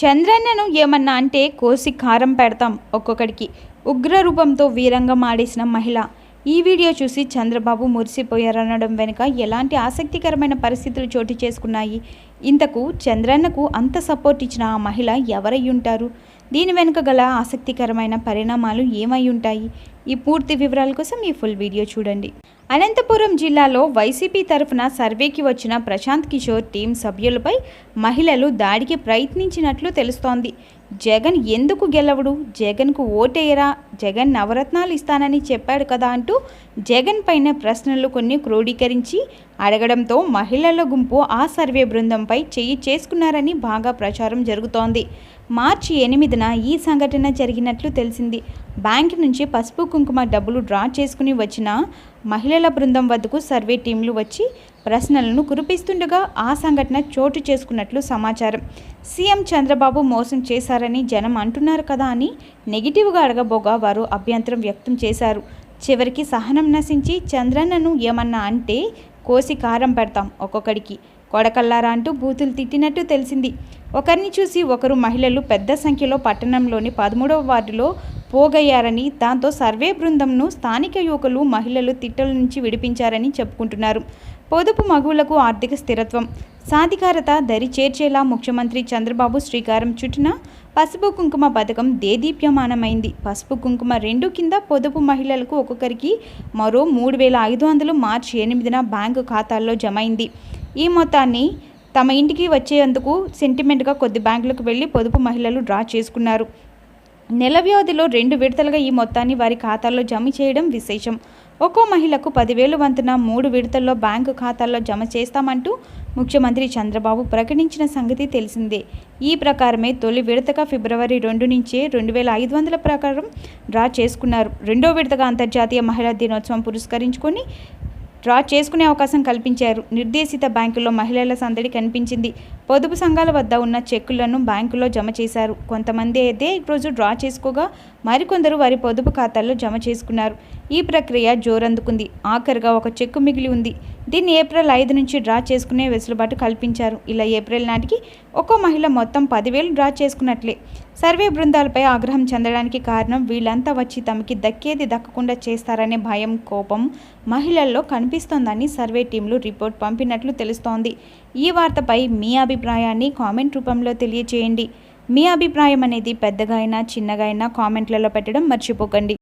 చంద్రన్నను ఏమన్నా అంటే కోసి కారం పెడతాం ఒక్కొక్కడికి. ఉగ్ర రూపంతో వీరంగా మాడేసిన మహిళ. ఈ వీడియో చూసి చంద్రబాబు మురిసిపోయారనడం వెనుక ఎలాంటి ఆసక్తికరమైన పరిస్థితులు చోటు చేసుకున్నాయి? ఇంతకు చంద్రన్నకు అంత సపోర్ట్ ఇచ్చిన ఆ మహిళ ఎవరై ఉంటారు? దీని వెనుక గల ఆసక్తికరమైన పరిణామాలు ఏమై ఉంటాయి? ఈ పూర్తి వివరాల కోసం ఈ ఫుల్ వీడియో చూడండి. అనంతపురం జిల్లాలో వైసీపీ తరఫున సర్వేకి వచ్చిన ప్రశాంత్ కిషోర్ టీం సభ్యులపై మహిళలు దాడికి ప్రయత్నించినట్లు తెలుస్తోంది. జగన్ ఎందుకు గెలవడు? జగన్కు ఓటేయరా? జగన్ నవరత్నాలు ఇస్తానని చెప్పాడు కదా అంటూ జగన్ పైన ప్రశ్నలు కొన్ని క్రోడీకరించి అడగడంతో మహిళల గుంపు ఆ సర్వే బృందంపై చెయ్యి చేసుకున్నారని బాగా ప్రచారం జరుగుతోంది. మార్చి ఎనిమిదిన ఈ సంఘటన జరిగినట్లు తెలిసింది. బ్యాంక్ నుంచి పసుపు కుంకుమ డబ్బులు డ్రా చేసుకుని వచ్చిన మహిళల బృందం వద్దకు సర్వే టీంలు వచ్చి ప్రశ్నలను కురిపిస్తుండగా ఆ సంఘటన చోటు చేసుకున్నట్లు సమాచారం. సీఎం చంద్రబాబు మోసం చేశారని జనం అంటున్నారు కదా అని నెగిటివ్గా అడగబోగా వారు అభ్యంతరం వ్యక్తం చేశారు. చివరికి సహనం నశించి చంద్రన్నను ఏమన్నా అంటే కోసి కారం పెడతాం ఒక్కొక్కడికి. కొడకల్లారా అంటూ బూతులు తిట్టినట్టు తెలిసింది. ఒకరిని చూసి ఒకరు మహిళలు పెద్ద సంఖ్యలో పట్టణంలోని పదమూడవ వార్డులో పోగయ్యారని దాంతో సర్వే బృందంను స్థానిక యువకులు మహిళలు తిట్టల నుంచి విడిపించారని చెప్పుకుంటున్నారు. పొదుపు మగువులకు ఆర్థిక స్థిరత్వం సాధికారత దరి చేర్చేలా ముఖ్యమంత్రి చంద్రబాబు శ్రీకారం చుట్టిన పసుపు కుంకుమ పథకం దేదీప్యమానమైంది. పసుపు కుంకుమ రెండు కింద పొదుపు మహిళలకు ఒక్కొక్కరికి మరో మూడు వేల ఐదు వందలు మార్చి ఎనిమిదిన బ్యాంకు ఖాతాల్లో జమైంది. ఈ మొత్తాన్ని తమ ఇంటికి వచ్చేందుకు సెంటిమెంట్గా కొద్ది బ్యాంకులకు వెళ్ళి పొదుపు మహిళలు డ్రా చేసుకున్నారు. నెల వ్యవధిలో రెండు విడతలుగా ఈ మొత్తాన్ని వారి ఖాతాల్లో జమ చేయడం విశేషం. ఒక్కో మహిళకు పదివేలు వంతున మూడు విడతల్లో బ్యాంకు ఖాతాల్లో జమ చేస్తామంటూ ముఖ్యమంత్రి చంద్రబాబు ప్రకటించిన సంగతి తెలిసిందే. ఈ ప్రకారమే తొలి విడతగా ఫిబ్రవరి రెండు నుంచే రెండు వేల ఐదు వందల ప్రకారం డ్రా చేసుకున్నారు. రెండో విడతగా అంతర్జాతీయ మహిళా దినోత్సవం పురస్కరించుకొని డ్రా చేసుకునే అవకాశం కల్పించారు. నిర్దేశిత బ్యాంకుల్లో మహిళల సందడి కనిపించింది. పొదుపు సంఘాల వద్ద ఉన్న చెక్కులను బ్యాంకులో జమ చేశారు. కొంతమంది అయితే రోజు డ్రా చేసుకోగా మరికొందరు వారి పొదుపు ఖాతాల్లో జమ చేసుకున్నారు. ఈ ప్రక్రియ జోరందుకుంది. ఆఖరిగా ఒక చెక్కు మిగిలి ఉంది. దీన్ని ఏప్రిల్ ఐదు నుంచి డ్రా చేసుకునే వెసులుబాటు కల్పించారు. ఇలా ఏప్రిల్ నాటికి ఒక్కో మహిళ మొత్తం పదివేలు డ్రా చేసుకున్నట్లే. సర్వే బృందాలపై ఆగ్రహం చెందడానికి కారణం వీళ్ళంతా వచ్చి తమకి దక్కేది దక్కకుండా చేస్తారనే భయం కోపం మహిళల్లో కనిపిస్తోందని సర్వే టీంలు రిపోర్ట్ పంపినట్లు తెలుస్తోంది. ఈ వార్తపై మీ అభిప్రాయాన్ని కామెంట్ రూపంలో తెలియచేయండి. మీ అభిప్రాయం అనేది పెద్దగా అయినా చిన్నగా అయినా కామెంట్లలో పెట్టడం మర్చిపోకండి.